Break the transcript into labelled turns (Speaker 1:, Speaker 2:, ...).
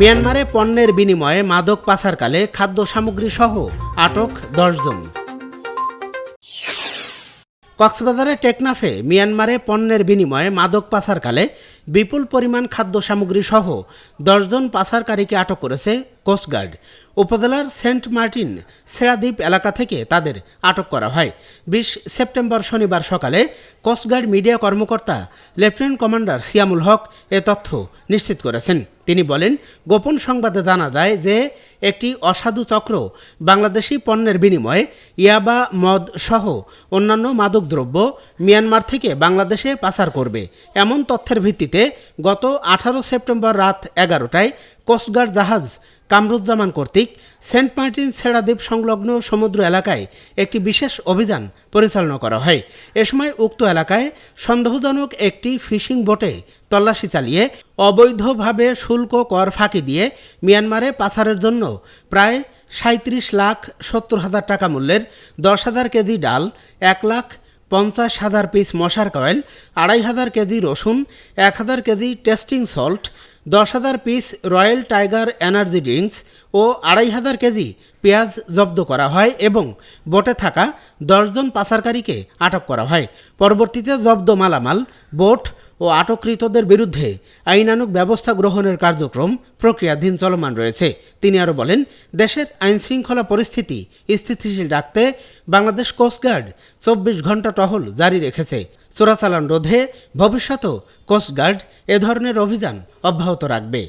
Speaker 1: মিয়ানমারে পণ্যের বিনিময়ে মাদক পাচারকালে খাদ্য সামগ্রী সহ আটক দশজন কক্সবাজারে টেকনাফে মিয়ানমারে পণ্যের বিনিময়ে মাদক পাচারকালে বিপুল পরিমাণ খাদ্য সামগ্রী সহ দশজন পাচারকারীকে আটক করেছে কোস্টগার্ড উপজেলার সেন্ট মার্টিন সেরাদ্বীপ এলাকা থেকে তাদের আটক করা হয়। বিশ সেপ্টেম্বর শনিবার সকালে কোস্টগার্ড মিডিয়া কর্মকর্তা লেফটেন্যান্ট কমান্ডার সিয়ামুল হক এ তথ্য নিশ্চিত করেছেন। তিনি বলেন, গোপন সংবাদে জানা যায় যে একটি অসাধু চক্র বাংলাদেশি পণ্যের বিনিময়ে ইয়াবা, মদ সহ অন্যান্য মাদকদ্রব্য মিয়ানমার থেকে বাংলাদেশে পাচার করবে। এমন তথ্যের ভিত্তিতে গত আঠারো সেপ্টেম্বর রাত এগারোটায় কোস্টগার্ড জাহাজ কামরুজ্জামান কর্তৃক সেন্ট মার্টিন ছেড়াদ্বীপ সংলগ্ন সমুদ্র এলাকায় একটি বিশেষ অভিযান পরিচালনা করা হয়। এ সময় উক্ত এলাকায় সন্দেহজনক একটি ফিশিং বোটে তল্লাশি চালিয়ে অবৈধভাবে শুল্ক কর ফাঁকি দিয়ে মিয়ানমারে পাচারের জন্য প্রায় সাঁত্রিশ লাখ সত্তর হাজার টাকা মূল্যের দশ হাজার কেজি ডাল, এক লাখ পঞ্চাশ হাজার পিস মশার কয়েল, আড়াই হাজার কেজি রসুন, এক হাজার কেজি টেস্টিং সল্ট, দশ হাজার piece royal tiger energy drinks ও আড়াই হাজার কেজি পেঁয়াজ জব্দ করা হয় এবং বোটে থাকা দশজন পাচারকারীকে আটক করা হয়। পরবর্তীতে জব্দ মালামাল, বোট ও আটককৃতদের বিরুদ্ধে আইনানুগ ব্যবস্থা গ্রহণের কার্যক্রম প্রক্রিয়াধীন চলমান রয়েছে। তিনি আরও বলেন, দেশের আইন শৃঙ্খলা পরিস্থিতি স্থিতিশীল রাখতে বাংলাদেশ কোস্টগার্ড চব্বিশ ঘণ্টা টহল জারি রেখেছে। চোরাচালান রোধে ভবিষ্যতেও কোস্টগার্ড এ ধরনের অভিযান অব্যাহত রাখবে।